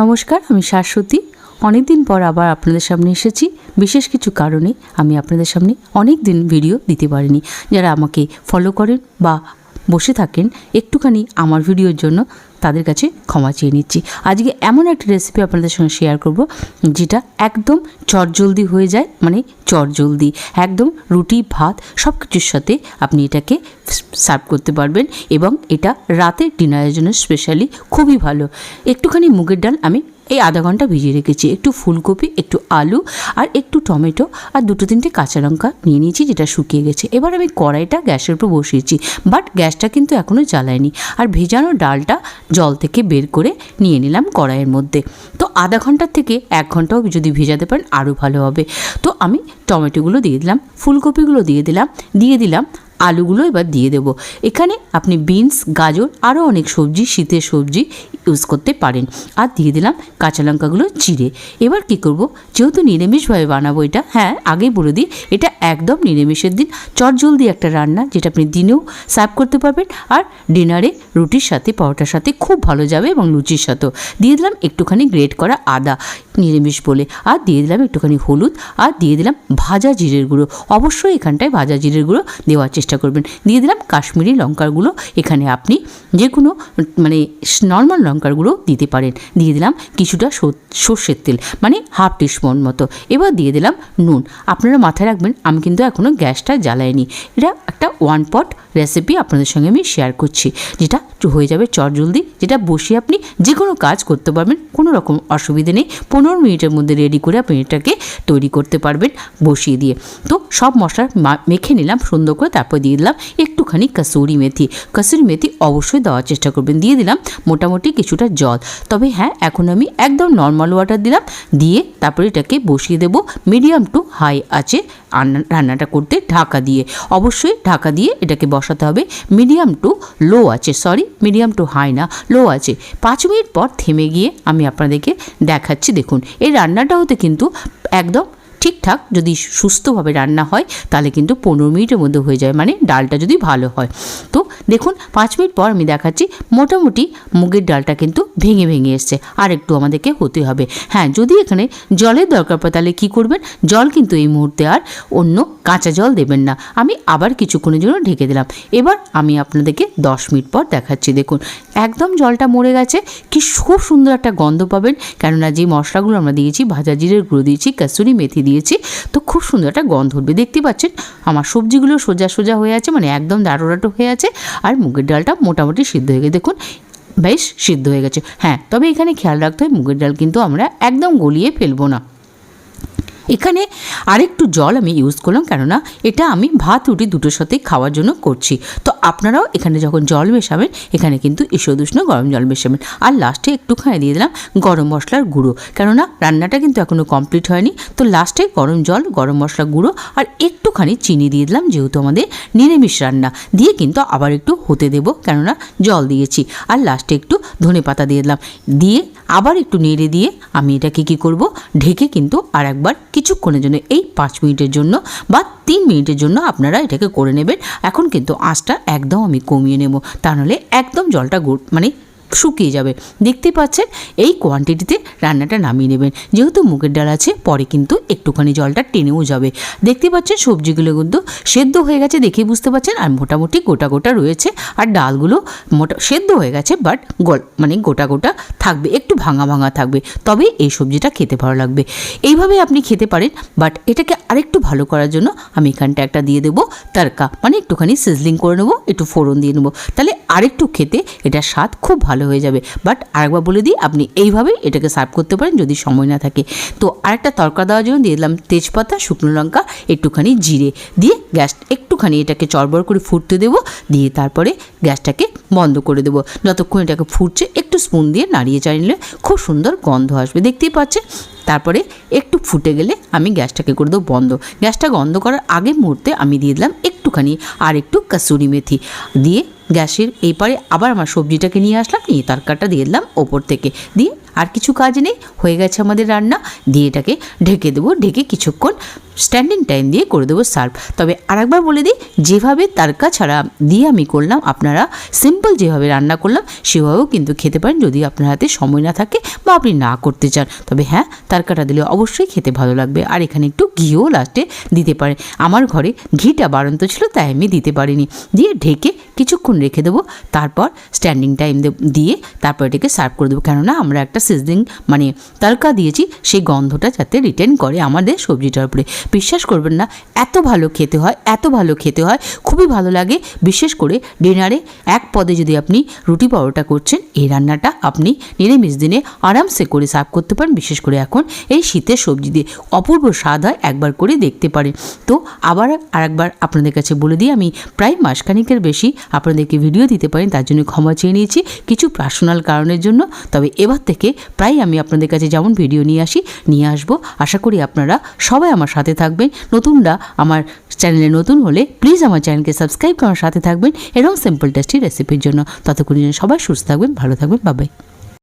নমস্কার, আমি শাশ্বতী। অনেকদিন পর আবার আপনাদের সামনে এসেছি। বিশেষ কিছু কারণে আমি আপনাদের সামনে অনেক দিন ভিডিও দিতে পারিনি। যারা আমাকে ফলো করেন বা বসে থাকেন একটুখানি আমার ভিডিওর জন্য, তাদের কাছে ক্ষমা চেয়ে নিচ্ছি। আজকে এমন একটা রেসিপি আপনাদের সঙ্গে শেয়ার করব, যেটা একদম চটজলদি হয়ে যায় মানে চটজলদি, একদম রুটি, ভাত সব কিছুর সাথে আপনি এটাকে সার্ভ করতে পারবেন এবং এটা রাতের ডিনারের জন্য স্পেশালি খুবই ভালো। একটুখানি মুগের ডাল আমি এই আধা ঘণ্টা ভিজিয়ে রেখেছি। একটু ফুলকপি, একটু আলু আর একটু টমেটো আর দুটো তিনটে কাঁচা লঙ্কা নিয়ে নিয়েছি যেটা শুকিয়ে গেছে। এবার আমি কড়াইটা গ্যাসের উপর বসিয়েছি, বাট গ্যাসটা কিন্তু এখনও জ্বালায়নি। আর ভেজানো ডালটা জল থেকে বের করে নিয়ে নিলাম কড়াইয়ের মধ্যে। তো আধা ঘণ্টার থেকে এক ঘন্টাও যদি ভেজাতে পারেন আরও ভালো হবে। তো আমি টমেটোগুলো দিয়ে দিলাম, ফুলকপিগুলো দিয়ে দিলাম দিয়ে দিলাম আলুগুলো এবার দিয়ে দেবো। এখানে আপনি বিনস, গাজর, আরও অনেক সবজি, শীতের সবজি ইউজ করতে পারেন। আর দিয়ে দিলাম কাঁচা লঙ্কাগুলো চিড়ে এবার কি করব? যেহেতু নিরামিষভাবে বানাবো এটা হ্যাঁ আগেই বলে দিই, এটা একদম নিরামিষের দিন। চটজলদি একটা রান্না, যেটা আপনি দিনেও সার্ভ করতে পারবেন। আর ডিনারে রুটির সাথে, পরোটার সাথে খুব ভালো যাবে এবং লুচির সাথেও। দিয়ে দিলাম একটুখানি গ্রেট করা আদা, নিরামিষ বলে। আর দিয়ে দিলাম একটুখানি হলুদ। আর দিয়ে দিলাম ভাজা জিরের গুঁড়ো। অবশ্যই এখানটায় ভাজা জিরের গুঁড়ো দেওয়ার চেষ্টা করবেন। দিয়ে দিলাম কাশ্মীরি লঙ্কার গুঁড়ো এখানে আপনি যে কোনো মানে নর্মাল লঙ্কার গুঁড়ো দিতে পারেন। দিয়ে দিলাম কিছুটা সর- সর্ষের তেল মানে হাফ টিস্পুন মতো। এবার দিয়ে দিলাম নুন। আপনারা মাথায় রাখবেন, আমি কিন্তু এখনও গ্যাসটা জ্বালাইনি। এটা একটা ওয়ান পট রেসিপি আপনাদের সঙ্গে আমি শেয়ার করছি, যেটা হয়ে যাবে চটজলদি, যেটা বসে আপনি যে কোনো কাজ করতে পারবেন, কোনো রকম অসুবিধে নেই। পনেরো মিনিটের মধ্যে রেডি করে আপনি এটাকে তৈরি করতে পারবেন বসিয়ে দিয়ে। তো সব মশলা মেখে নিলাম সুন্দর করে, তারপর দিয়ে দিলাম। একটুখানি কাসুরি মেথি। কাসুরি মেথি অবশ্যই দেওয়ার চেষ্টা করবেন। দিয়ে দিলাম মোটামুটি কিছুটা জল। তবে হ্যাঁ এখন আমি একদম নর্মাল ওয়াটার দিলাম। দিয়ে তারপরে এটাকে বসিয়ে দেবো মিডিয়াম টু হাই আছে রান্না- রান্নাটা করতে ঢাকা দিয়ে। অবশ্যই ঢাকা দিয়ে এটাকে বসাতে হবে মিডিয়াম টু লো আছে সরি মিডিয়াম টু হাই না লো আছে পাঁচ মিনিট পর থেমে গিয়ে আমি আপনাদেরকে দেখাচ্ছি। দেখুন, এই রান্নাটা হতে কিন্তু একদম ঠিকঠাক যদি সুস্থভাবে রান্না হয়, তাহলে কিন্তু পনেরো মিনিটের মধ্যে হয়ে যায়। মানে ডালটা যদি ভালো হয়। তো দেখুন, পাঁচ মিনিট পর আমি দেখাচ্ছি, মোটামুটি মুগের ডালটা কিন্তু ভেঙে ভেঙে এসছে। আর একটু আমাদেরকে হতে হবে। হ্যাঁ যদি এখানে জলের দরকার পড়ে, তাহলে কী করবেন? জল কিন্তু এই মুহূর্তে আর অন্য কাঁচা জল দেবেন না। আমি আবার কিছুক্ষণের জন্য ঢেকে দিলাম। এবার আমি আপনাদেরকে দশ মিনিট পর দেখাচ্ছি। দেখুন একদম জলটা মরে গেছে। কি খুব সুন্দর একটা গন্ধ পাবেন। কেননা যে মশলাগুলো আমরা দিয়েছি, ভাজা জিরের গুঁড়ো দিয়েছি, কাসুরি মেথি দিয়েছি, তো খুব সুন্দর একটা গন্ধ উঠবে। দেখতে পাচ্ছেন, আমার সবজিগুলো সোজা সোজা হয়ে আছে মানে একদম দাঁড়ো দাঁড়ো হয়ে আছে, আর মুগের ডালটা মোটামুটি সিদ্ধ হয়ে গেছে। দেখুন, বেশ সিদ্ধ হয়ে গেছে। হ্যাঁ তবে এখানে খেয়াল রাখতে হয়, মুগের ডাল কিন্তু আমরা একদম গলিয়ে ফেলব না। এখানে আরেকটু জল আমি ইউজ করলাম, কেননা এটা আমি ভাত, রুটি দুটোর সাথেই খাওয়ার জন্য করছি। তো আপনারাও এখানে যখন জল মেশাবেন, এখানে কিন্তু ঈষদুষ্ণ গরম জল মেশাবেন। আর লাস্টে একটুখানি দিয়ে দিলাম গরম মশলার গুঁড়ো। কেননা রান্নাটা কিন্তু এখনও কমপ্লিট হয়নি। তো লাস্টে গরম জল, গরম মশলা গুঁড়ো আর একটুখানি চিনি দিয়ে দিলাম, যেহেতু আমাদের নিরামিষ রান্না। দিয়ে কিন্তু আবার একটু হতে দেবো, কেননা জল দিয়েছি। আর লাস্টে একটু ধনে পাতা দিয়ে দিলাম। দিয়ে আবার একটু নেড়ে দিয়ে আমি এটাকে কী করব? ঢেকে কিন্তু আর একবার কিছুক্ষণের জন্য, এই পাঁচ মিনিটের জন্য বা তিন মিনিটের জন্য আপনারা এটাকে করে নেবেন। এখন কিন্তু আঁচটা একদম আমি কমিয়ে নেব। তা নাহলে একদম জলটা গুড় মানে শুকিয়ে যাবে। দেখতে পাচ্ছেন, এই কোয়ান্টিটিতে রান্নাটা নামিয়ে নেবেন। যেহেতু মুগের ডাল আছে, পরে কিন্তু একটুখানি জলটা টেনেও যাবে। দেখতে পাচ্ছেন, সবজিগুলো কিন্তু সেদ্ধ হয়ে গেছে দেখে বুঝতে পারছেন আর মোটামুটি গোটা গোটা রয়েছে। আর ডালগুলো মোটা, সেদ্ধ হয়ে গেছে বাট গল মানে গোটা গোটা থাকবে, একটু ভাঙা ভাঙা থাকবে। তবে এই সবজিটা খেতে ভালো লাগবে। এইভাবে আপনি খেতে পারেন বাট এটাকে আরেকটু ভালো করার জন্য আমি এখানটা একটা দিয়ে দেবো, তারকা। মানে একটুখানি সিজলিং করে নেব, একটু ফোড়ন দিয়ে নেব। তাহলে আরেকটু খেতে এটা স্বাদ খুব ভালো হয়ে যাবে। বাট আরেকবার বলে দিই, আপনি এইভাবে এটাকে সার্ভ করতে পারেন যদি সময় না থাকে। তো আরেকটা তরকা দেওয়ার জন্য দিয়ে দিলাম তেজপাতা, শুকনো লঙ্কা, একটুখানি জিরে। দিয়ে গ্যাস একটুখানি এটাকে চড়বড় করে ফুটতে দেবো। দিয়ে তারপরে গ্যাসটাকে বন্ধ করে দেবো। যতক্ষণ এটাকে ফুটছে, একটু স্পুন দিয়ে নাড়িয়ে চাড়িয়ে নিলে খুব সুন্দর গন্ধ আসবে। দেখতেই পাচ্ছেন? তারপরে একটু ফুটে গেলে আমি গ্যাসটাকে করে দেবো বন্ধ। গ্যাসটা বন্ধ করার আগে মুহূর্তে আমি দিয়ে দিলাম একটুখানি আর একটু কাসুরি মেথি। দিয়ে গ্যাসের এই পারে আবার আমার সবজিটাকে নিয়ে আসলাম নিয়ে তরকারটা দিয়ে দিলাম ওপর থেকে। দিয়ে আর কিছু কাজ নেই, হয়ে গেছে আমাদের রান্না। দিয়ে এটাকে ঢেকে দেবো, ঢেকে কিছুক্ষণ স্ট্যান্ডিং টাইম দিয়ে করে দেবো সার্ভ তবে আরেকবার বলে দিই, যেভাবে তারকা ছাড়া দিয়ে আমি করলাম, আপনারা সিম্পল যেভাবে রান্না করলাম, সেভাবেও কিন্তু খেতে পারেন যদি আপনার হাতে সময় না থাকে বা আপনি না করতে চান। তবে হ্যাঁ তারকাটা দিলে অবশ্যই খেতে ভালো লাগবে। আর এখানে একটু ঘিও লাস্টে দিতে পারে। আমার ঘরে ঘিটা বাড়ন্ত ছিল, তাই আমি দিতে পারিনি। দিয়ে ঢেকে কিছুক্ষণ রেখে দেবো, তারপর স্ট্যান্ডিং টাইম দিয়ে তারপর এটাকে সার্ভ করে দেবো। কেননা আমরা একটা সিজনিং মানে তারকা দিয়েছি, সেই গন্ধটা যাতে রিটার্ন করে আমাদের সবজিটার উপরে। বিশ্বাস করবেন না, এত ভালো খেতে হয়, এত ভালো খেতে হয়, খুবই ভালো লাগে। বিশেষ করে ডিনারে এক পদে যদি আপনি রুটি পরোটা করছেন, এই রান্নাটা আপনি নিরামিষ দিনে আরামসে করে সার্ভ করতে পারেন। বিশেষ করে এখন এই শীতের সবজি দিয়ে অপূর্ব স্বাদ হয়, একবার করে দেখতে পারেন। তো আবার আরেকবার আপনাদের কাছে বলে দিই, আমি প্রায় মাসখানিকের বেশি আপনাদেরকে ভিডিও দিতে পারেন, তার জন্য ক্ষমা চেয়ে নিয়েছি। কিছু পার্সোনাল কারণের জন্য, তবে এবার থেকে প্রায় আমি আপনাদের কাছে যেমন ভিডিও নিয়ে আসি, নিয়ে আসব। আশা করি আপনারা সবাই আমার সাথে থাকবেন। নতুনরা আমার চ্যানেলে নতুন হলে প্লিজ আমার চ্যানেলকে সাবস্ক্রাইব করার সাথে থাকবেন এরকম সিম্পল টেস্টি রেসিপির জন্য। ততক্ষণ সবাই সুস্থ থাকবেন, ভালো থাকবেন বাবাই